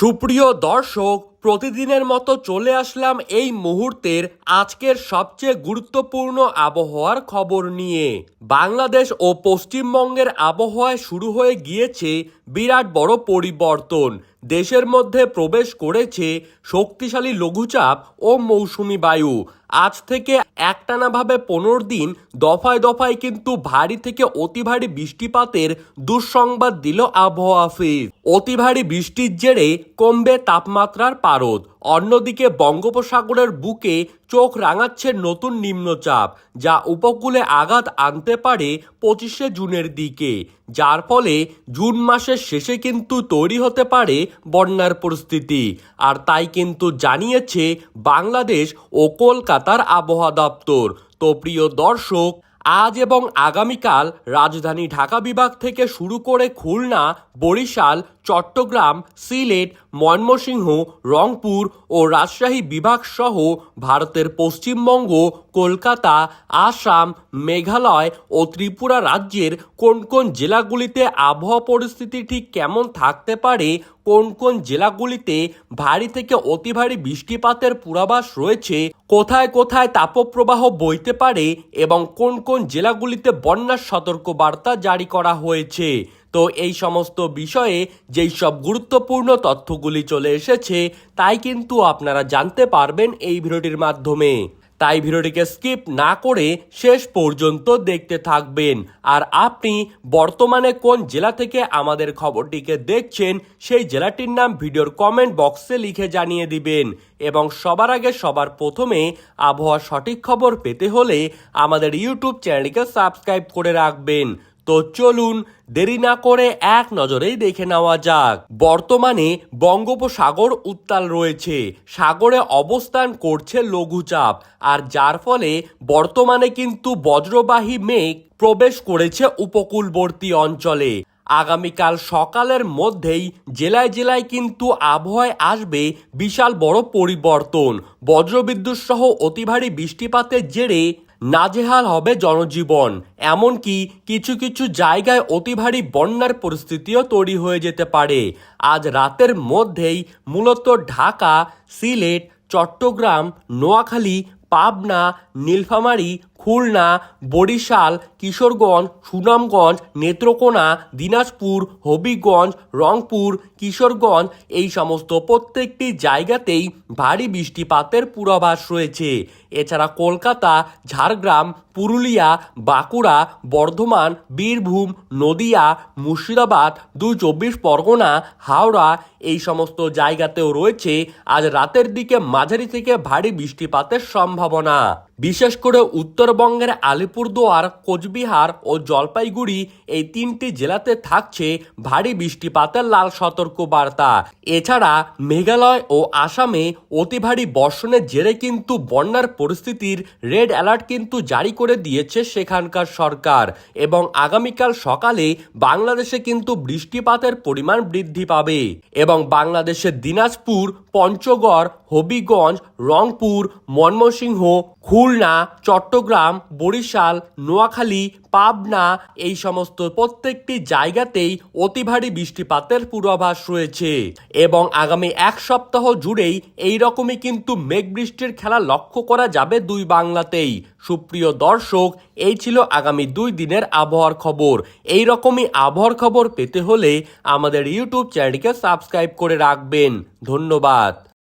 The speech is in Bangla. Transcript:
সুপ্রিয় দর্শক প্রতিদিনের মতো চলে আসলাম এই মুহূর্তের আজকের সবচেয়ে গুরুত্বপূর্ণ আবহাওয়ার খবর নিয়ে। বাংলাদেশ ও পশ্চিমবঙ্গের আবহাওয়ায় শুরু হয়ে গিয়েছে বিরাট বড় পরিবর্তন। দেশের মধ্যে প্রবেশ করেছে শক্তিশালী লঘুচাপ ও মৌসুমি বায়ু। আজ থেকে একটানাভাবে পনেরো দিন দফায় দফায় কিন্তু ভারী থেকে অতি ভারী বৃষ্টিপাতের দুঃসংবাদ দিল আবহাওয়া অফিস অতি ভারী বৃষ্টির জেরে কমবে তাপমাত্রার পারদ। অন্যদিকে বঙ্গোপসাগরের বুকে চোখ রাঙাচ্ছে নতুন নিম্নচাপ, যা উপকূলে আঘাত আনতে পারে পঁচিশে জুনের দিকে। যার ফলে জুন মাসের শেষে কিন্তু তৈরি হতে পারে বন্যার পরিস্থিতি। আর তাই কিন্তু জানিয়েছে বাংলাদেশ ও কলকাতার আবহাওয়া দপ্তর। তো প্রিয় দর্শক আজ এবং আগামীকাল রাজধানী ঢাকা বিভাগ থেকে শুরু করে খুলনা, বরিশাল, চট্টগ্রাম, সিলেট, ময়মনসিংহ, রংপুর ও রাজশাহী বিভাগ সহ ভারতের পশ্চিমবঙ্গ, কলকাতা, আসাম, মেঘালয় ও ত্রিপুরা রাজ্যের কোন কোন জেলাগুলিতে আবহাওয়া পরিস্থিতি ঠিক কেমন থাকতে পারে কোন কোন জেলাগুলিতে ভারী থেকে অতি ভারী বৃষ্টিপাতের পূর্বাভাস রয়েছে, কোথায় কোথায় তাপপ্রবাহ বইতে পারে এবং কোন কোন জেলাগুলিতে বন্যার সতর্কবার্তা জারি করা হয়েছে? তো এই সমস্ত বিষয়ে যেই সব গুরুত্বপূর্ণ তথ্যগুলি চলে এসেছে, তাই কিন্তু আপনারা জানতে পারবেন এই ভিডিওটির মাধ্যমে। তাই ভিডিওটিকে স্কিপ না করে শেষ পর্যন্ত দেখতে থাকবেন। আর আপনি বর্তমানে কোন জেলা থেকে আমাদের খবরটিকে দেখছেন, সেই জেলাটির নাম ভিডিওর কমেন্ট বক্সে লিখে জানিয়ে দিবেন। এবং সবার আগে সবার প্রথমে আবহাওয়ার সঠিক খবর পেতে হলে আমাদের ইউটিউব চ্যানেলটিকে সাবস্ক্রাইব করে রাখবেন। তো চলুন দেরি না করে এক নজরেই দেখে নেওয়া যাক। বর্তমানে বঙ্গোপসাগর উত্তাল রয়েছে। সাগরে অবস্থান করছে লঘুচাপ, আর যার ফলে বর্তমানে কিন্তু বজ্রবাহী মেঘ প্রবেশ করেছে উপকূলবর্তী অঞ্চলে। আগামীকাল সকালের মধ্যেই জেলায় জেলায় কিন্তু আবহাওয়ায় আসবে বিশাল বড় পরিবর্তন। বজ্রবিদ্যুৎ সহ অতি ভারী বৃষ্টিপাতের জেরে নাজেহাল হবে জনজীবন। এমনকি কিছু কিছু জায়গায় অতি ভারী বন্যার পরিস্থিতিও তৈরি হয়ে যেতে পারে। আজ রাতের মধ্যেই মূলত ঢাকা, সিলেট, চট্টগ্রাম, নোয়াখালী, পাবনা, নীলফামারী খুলনা, বরিশাল, কিশোরগঞ্জ, সুনামগঞ্জ, নেত্রকোনা, দিনাজপুর, হবিগঞ্জ, রংপুর, কিশোরগঞ্জ, এই সমস্ত প্রত্যেকটি জায়গাতেই ভারী বৃষ্টিপাতের পূর্বাভাস রয়েছে। এছাড়া কলকাতা, ঝাড়গ্রাম, পুরুলিয়া, বাঁকুড়া, বর্ধমান, বীরভূম, নদিয়া, মুর্শিদাবাদ দুই চব্বিশ পরগনা, হাওড়া, এই সমস্ত জায়গাতেও রয়েছে আজ রাতের দিকে মাঝারি থেকে ভারী বৃষ্টিপাতের সম্ভাবনা। বিশেষ করে উত্তরবঙ্গের আলিপুরদুয়ার, কোচবিহার ও জলপাইগুড়ি এই তিনটি জেলাতে থাকছে ভারী বৃষ্টিপাতের লাল সতর্ক বার্তা এছাড়া মেঘালয় ও আসামে অতি ভারী বর্ষণের জেরে কিন্তু বন্যার পরিস্থিতির রেড অ্যালার্ট কিন্তু জারি করে দিয়েছে সেখানকার সরকার এবং আগামীকাল সকালে বাংলাদেশে কিন্তু বৃষ্টিপাতের পরিমাণ বৃদ্ধি পাবে এবং বাংলাদেশের দিনাজপুর, পঞ্চগড়, হবিগঞ্জ, রংপুর, ময়মনসিংহ খুলনা, চট্টগ্রাম, বরিশাল, নোয়াখালী, পাবনা এই সমস্ত প্রত্যেকটি জায়গাতেই অতি ভারী বৃষ্টিপাতের পূর্বাভাস রয়েছে এবং আগামী এক সপ্তাহ জুড়েই এই রকমই কিন্তু মেঘ বৃষ্টির খেলা লক্ষ্য করা যাবে দুই বাংলাতেই। সুপ্রিয় দর্শক, এই ছিল আগামী দুই দিনের আবহাওয়ার খবর। এই রকমই আবহাওয়ার খবর পেতে হলে আমাদের ইউটিউব চ্যানেলটিকে সাবস্ক্রাইব করে রাখবেন। ধন্যবাদ।